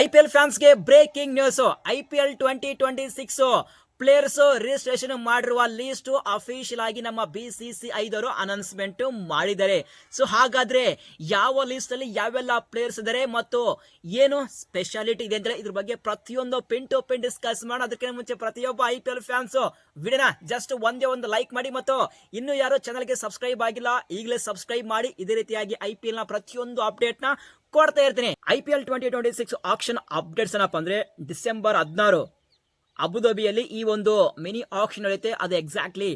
I P L ಫ್ಯಾನ್ಸ್ಗೆ breaking news. I P L twenty twenty six players registration ಮಾಡಿರುವ list official ಆಗಿ ನಮ್ಮ B C C ಐದವರು announcement ಮಾಡಿದ್ದಾರೆ. So ಹಾಗಾದ್ರೆ ಯಾವ ಲಿಸ್ಟ್ ಅಲ್ಲಿ ಯಾವೆಲ್ಲ ಪ್ಲೇಯರ್ಸ್ ಇದ್ದಾರೆ ಮತ್ತು ಏನು ಸ್ಪೆಷಾಲಿಟಿ ಇದೆ ಅಂದರೆ ಇದ್ರ ಬಗ್ಗೆ ಪ್ರತಿಯೊಂದು ಪಿನ್ ಟು ಪಿನ್ ಡಿಸ್ಕಸ್ ಮಾಡೋಣ. ಅದಕ್ಕೆ ಮುಂಚೆ ಪ್ರತಿಯೊಬ್ಬ ಐ ಪಿ ಎಲ್ ಫ್ಯಾನ್ಸ್ ವಿಡಿಯೋನ ಜಸ್ಟ್ ಒಂದೇ ಒಂದು ಲೈಕ್ ಮಾಡಿ ಮತ್ತು ಇನ್ನು ಯಾರು ಚಾನಲ್ಗೆ ಸಬ್ಸ್ಕ್ರೈಬ್ ಆಗಿಲ್ಲ, ಈಗಲೇ ಸಬ್ಸ್ಕ್ರೈಬ್ ಮಾಡಿ. ಇದೇ ರೀತಿಯಾಗಿ ಐ ಪಿ ಎಲ್ನ ಪ್ರತಿಯೊಂದು ಅಪ್ಡೇಟ್ನ ಕೊಡ್ತಾ ಇರ್ತೀನಿ. I P L twenty twenty six auction updates ಏನಪ್ಪ ಅಂದ್ರೆ ಡಿಸೆಂಬರ್ ಹದಿನಾರು ಅಬುದಾಬಿಯಲ್ಲಿ ಈ ಒಂದು ಮಿನಿ ಆಕ್ಷನ್ ನಡೆಯುತ್ತೆ ಅದು ಎಕ್ಸಾಕ್ಟ್ಲಿ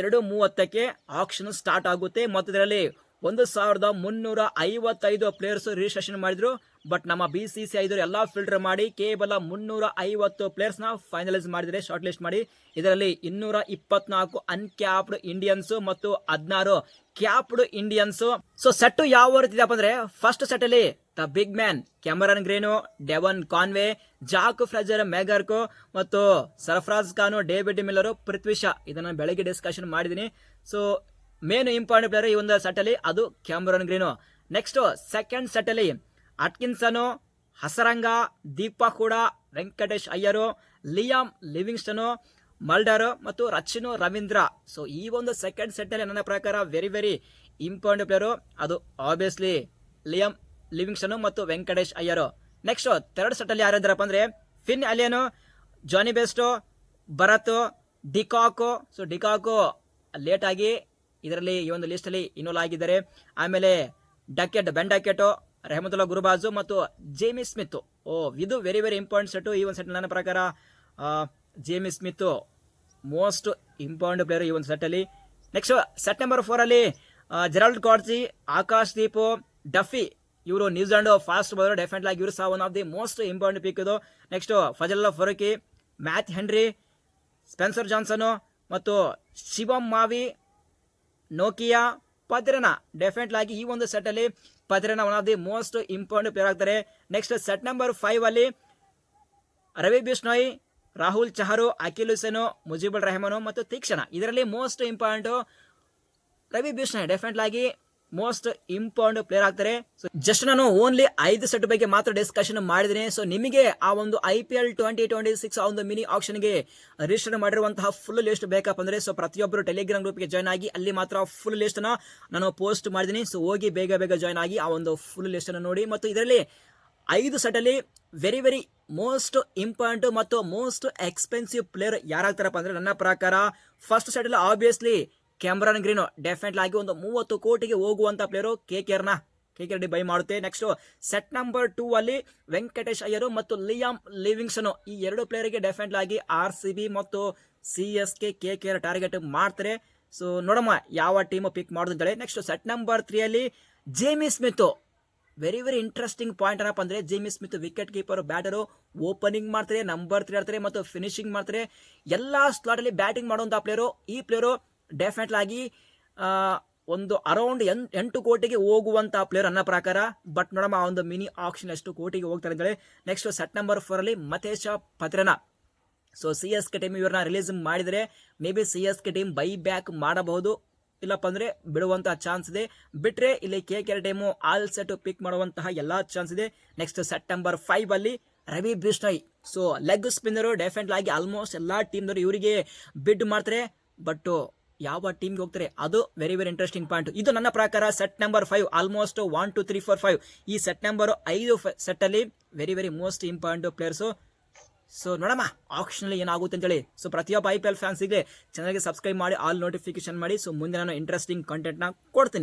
ಎರಡು ಮೂವತ್ತಕ್ಕೆ ಆಕ್ಷನ್ ಸ್ಟಾರ್ಟ್ ಆಗುತ್ತೆ. ಮತ್ತು ಇದರಲ್ಲಿ ಒಂದು ಸಾವಿರದ ಮುನ್ನೂರ ಐವತ್ತೈದು ಪ್ಲೇಯರ್ಸ್ ರಿಜಿಸ್ಟ್ರೇಷನ್ ಮಾಡಿದ್ರು. ಬಟ್ ನಮ್ಮ ಬಿ ಸಿ ಸಿ ಐದು ಎಲ್ಲ ಫಿಲ್ಟರ್ ಮಾಡಿ ಕೇವಲ ಮುನ್ನೂರ ಐವತ್ತು ಪ್ಲೇಯರ್ಸ್ನ ಫೈನಲೈಸ್ ಮಾಡಿದರೆ ಶಾರ್ಟ್ ಲಿಸ್ಟ್ ಮಾಡಿ. ಇದರಲ್ಲಿ ಇನ್ನೂರ ಇಪ್ಪತ್ನಾಲ್ಕು ಅನ್ಕ್ಯಾಪ್ಡ್ ಇಂಡಿಯನ್ಸು ಮತ್ತು ಹದಿನಾರು ಕ್ಯಾಪ್ಡ್ ಇಂಡಿಯನ್ಸು ಸೊ ಸೆಟ್ ಯಾವ ರೀತಿ ಇದೆಯಪ್ಪ ಅಂದ್ರೆ ಫಸ್ಟ್ ಸೆಟ್ ಅಲ್ಲಿ the big man Cameron Green Devon Conway Jack Fraser McGurk ಮತ್ತು ಸರ್ಫರಾಜ್ ಖಾನು ಡೇವಿಡ್ ಮಿಲ್ಲರು ಪೃಥ್ವಿ ಶಾ ಇದನ್ನ ಬೆಳಗ್ಗೆ ಡಿಸ್ಕಷನ್ ಮಾಡಿದ್ದೀನಿ ಸೊ ಮೇನ್ ಇಂಪಾರ್ಟೆಂಟ್ ಪ್ಲೇಯರ್ ಈ ಒಂದು ಸೆಟ್ ಅಲ್ಲಿ ಅದು Cameron Green next second set ಅಲ್ಲಿ ಅಟ್ಕಿನ್ಸನು, ಹಸರಂಗ ದೀಪ ಕೂಡ ವೆಂಕಟೇಶ್ ಅಯ್ಯರು ಲಿಯಾಮ್ ಲಿವಿಂಗ್ಸ್ಟನು, ಮಲ್ಡರ್ ಮತ್ತು ರಚಿನು ರವೀಂದ್ರ. ಸೊ ಈ ಒಂದು ಸೆಕೆಂಡ್ ಸೆಟ್ ಅಲ್ಲಿ ನನ್ನ ಪ್ರಕಾರ ವೆರಿ ವೆರಿ ಇಂಪಾರ್ಟೆಂಟ್ ಪ್ಲೇಯರು ಅದು ಆಬ್ವಿಯಸ್ಲಿ ಲಿಯಮ್ ಲಿವಿಂಗ್ಸ್ಟನ್ ಮತ್ತು Venkatesh Iyer. Next third set ಅಲ್ಲಿ ಯಾರಿದ್ದಾರಪ್ಪ ಅಂದ್ರೆ Finn Allen Jonny Bairstow Bharat, de Kock. So de Kock late ಆಗಿ ಇದರಲ್ಲಿ ಈ ಒಂದು ಲಿಸ್ಟ್ ಅಲ್ಲಿ ಇನ್ವಾಲ್ವ್ ಆಗಿದ್ದಾರೆ. ಆಮೇಲೆ ಡಕೆಟ್ ಬೆನ್ ಡಕೆಟೋ ರೆಹಮತುಲ್ಲಾ ಗುರುಬಾಜು ಮತ್ತು ಜೇಮಿ ಸ್ಮಿತ್. ಓ, ಇದು ವೆರಿ ವೆರಿ ಇಂಪಾರ್ಟೆಂಟ್ ಸೆಟ್ ಈ ಒಂದು ಸೆಟ್ ನನ್ನ ಪ್ರಕಾರ Jamie Smith most important player ಈ ಒಂದು ಸೆಟ್ಟಲ್ಲಿ next set number ಫೋರಲ್ಲಿ Gerald Coetzee Akash Deep Duffy ಇವರು New Zealand fast bowler definite ಆಗಿ ಇವರು ಸಹ one of the most important pick ಇದು. Next Fazalhaq Farooqi Matt Henry Spencer Johnson ಮತ್ತು ಶಿವಮ್ ಮಾವಿ ನೋಕಿಯಾ ಪದ್ರನ ಡೆಫಿನೆಟ್ ಆಗಿ ಈ ಒಂದು ಸೆಟ್ ಅಲ್ಲಿ Pathirana one of the most important player ಆಗ್ತಾರೆ. ನೆಕ್ಸ್ಟ್ ಸೆಟ್ ನಂಬರ್ ಫೈವ್ ಅಲ್ಲಿ ರವಿ ಬಿಷ್ಣೋಯ್, ರಾಹುಲ್ ಚಹರು, ಅಖಿಲ್ ಹುಸೇನು ಮುಜಿಬುಲ್ ರೆಹಮಾನು ಮತ್ತು ತೀಕ್ಷಣ. ಇದರಲ್ಲಿ most important Ravi Bishnoi definite ಆಗಿ ಮೋಸ್ಟ್ ಇಂಪಾರ್ಟೆಂಟ್ ಪ್ಲೇಯರ್ ಆಗ್ತಾರೆ. ಸೊ ಜಸ್ಟ್ ನಾನು ಓನ್ಲಿ ಐದು ಸೆಟ್ ಬಗ್ಗೆ ಮಾತ್ರ ಡಿಸ್ಕಷನ್ ಮಾಡಿದ್ದೀನಿ. ಸೊ ನಿಮಗೆ ಆ ಒಂದು I P L twenty twenty six ಆ ಒಂದು ಮಿನಿ ಆಕ್ಷನ್ಗೆ ರಿಜಿಸ್ಟರ್ ಮಾಡಿರುವಂತಹ ಫುಲ್ ಲಿಸ್ಟ್ ಬೇಕಪ್ಪ ಅಂದ್ರೆ ಸೊ ಪ್ರತಿಯೊಬ್ಬರು ಟೆಲಿಗ್ರಾಮ್ ಗ್ರೂಪ್ಗೆ ಜಾಯ್ನ್ ಆಗಿ ಅಲ್ಲಿ ಮಾತ್ರ ಫುಲ್ ಲಿಸ್ಟ್ ನಾನು ಪೋಸ್ಟ್ ಮಾಡಿದ್ದೀನಿ. ಸೊ ಹೋಗಿ ಬೇಗ ಬೇಗ ಜಾಯ್ನ್ ಆಗಿ ಆ ಒಂದು ಫುಲ್ ಲಿಸ್ಟ್ ನೋಡಿ. ಮತ್ತು ಇದರಲ್ಲಿ ಐದು ಸೆಟ್ ಅಲ್ಲಿ ವೆರಿ ವೆರಿ ಮೋಸ್ಟ್ ಇಂಪಾರ್ಟೆಂಟ್ ಮತ್ತು ಮೋಸ್ಟ್ ಎಕ್ಸ್ಪೆನ್ಸಿವ್ ಪ್ಲೇಯರ್ ಯಾರಾಗ್ತಾರಪ್ಪ ಅಂದ್ರೆ, ನನ್ನ ಪ್ರಕಾರ ಫಸ್ಟ್ ಸೆಟ್ ಅಲ್ಲಿ ಆಬ್ವಿಯಸ್ಲಿ ಕ್ಯಾಮ್ರಾನ್ ಗ್ರೀನು ಡೆಫಿನೆಟ್ ಆಗಿ ಒಂದು ಮೂವತ್ತು ಕೋಟಿಗೆ ಹೋಗುವಂತ ಪ್ಲೇಯರು ಕೆ ಕೆರ್ನ ಕೆ ಕೆ ಡಿ ಬೈ ಮಾಡುತ್ತೆ. ನೆಕ್ಸ್ಟ್ ಸೆಟ್ ನಂಬರ್ ಟೂ ಅಲ್ಲಿ ವೆಂಕಟೇಶ್ ಅಯ್ಯರು ಮತ್ತು ಲಿಯಾಮ್ ಲಿವಿಂಗ್ಸನ್ ಈ ಎರಡು ಪ್ಲೇಯರ್ಗೆ ಡೆಫಿನೆಟ್ ಆಗಿ ಆರ್ ಸಿ ಬಿ ಮತ್ತು C S K K K R target ಮಾಡ್ತಾರೆ. ಸೊ ನೋಡಮ್ಮ ಯಾವ ಟೀಮ್ ಪಿಕ್ ಮಾಡೋದಿದ್ದಾಳೆ ನೆಕ್ಸ್ಟ್ ಸೆಟ್ ನಂಬರ್ ತ್ರೀ ಅಲ್ಲಿ Jamie Smith very very interesting point ಏನಪ್ಪ ಅಂದ್ರೆ Jamie Smith wicket keeper batter opening ಮಾಡ್ತಾರೆ ನಂಬರ್ ತ್ರೀ ಆಡ್ತಾರೆ ಮತ್ತು ಫಿನಿಶಿಂಗ್ ಮಾಡ್ತಾರೆ. ಎಲ್ಲ ಸ್ಲಾಟಲ್ಲಿ ಬ್ಯಾಟಿಂಗ್ ಮಾಡುವಂತ ಪ್ಲೇಯರು ಈ ಪ್ಲೇಯರು ಡೆಫಿನೆಟ್ ಆಗಿ ಒಂದು ಅರೌಂಡ್ ಎನ್ ಎಂಟು ಕೋಟಿಗೆ ಹೋಗುವಂಥ ಪ್ಲೇಯರ್ ನನ್ನ ಪ್ರಕಾರ. ಬಟ್ ನೋಡಮ್ಮ, ಆ ಒಂದು ಮಿನಿ ಆಕ್ಷನ್ ಎಷ್ಟು ಕೋಟಿಗೆ ಹೋಗ್ತಾರೆ ಅಂತೇಳಿ next set number ಫೋರಲ್ಲಿ Matheesha Pathirana. So C S K team ಇವ್ರನ್ನ ರಿಲೀಸ್ ಮಾಡಿದರೆ maybe C S K team buy back ಮಾಡಬಹುದು. ಇಲ್ಲಪ್ಪ ಅಂದರೆ ಬಿಡುವಂತಹ ಚಾನ್ಸ್ ಇದೆ. ಬಿಟ್ರೆ ಇಲ್ಲಿ K K team all set pick ಮಾಡುವಂತಹ ಎಲ್ಲಾ ಚಾನ್ಸ್ ಇದೆ. ನೆಕ್ಸ್ಟ್ ಸೆಪ್ಟೆಂಬರ್ ಫೈವ್ ಅಲ್ಲಿ Ravi Bishnoi so leg spinner definite ಆಗಿ ಆಲ್ಮೋಸ್ಟ್ ಎಲ್ಲಾ ಟೀಮ್ದವರು ಇವರಿಗೆ ಬಿಡ್ ಮಾಡ್ತಾರೆ. ಬಟ್ ಯಾವ ಟೀಮ್ಗೆ ಹೋಗ್ತಾರೆ, ಅದು ವೆರಿ ವೆರಿ ಇಂಟ್ರೆಸ್ಟಿಂಗ್ ಪಾಯಿಂಟ್ ಇದು ನನ್ನ ಪ್ರಕಾರ set number five almost one two three four five ಈ ಸೆಟ್ ನಂಬರ್ ಐದು ಸೆಟ್ ಅಲ್ಲಿ very very most important players so ನೋಡಮ್ಮ ಆಪ್ಷನಲ್ಲಿ ಏನಾಗುತ್ತೆ ಅಂತೇಳಿ. ಸೊ ಪ್ರತಿಯೊಬ್ಬ ಐ ಪಿ ಎಲ್ ಫ್ಯಾನ್ಸಿಗೆ ಚಾನಲ್ಗೆ ಸಬ್ಸ್ಕ್ರೈಬ್ ಮಾಡಿ ಆಲ್ ನೋಟಿಫಿಕೇಶನ್ ಮಾಡಿ. ಸೊ ಮುಂದೆ ನಾನು ಇಂಟ್ರೆಸ್ಟಿಂಗ್ ಕಂಟೆಂಟ್ನ ಕೊಡ್ತೀನಿ.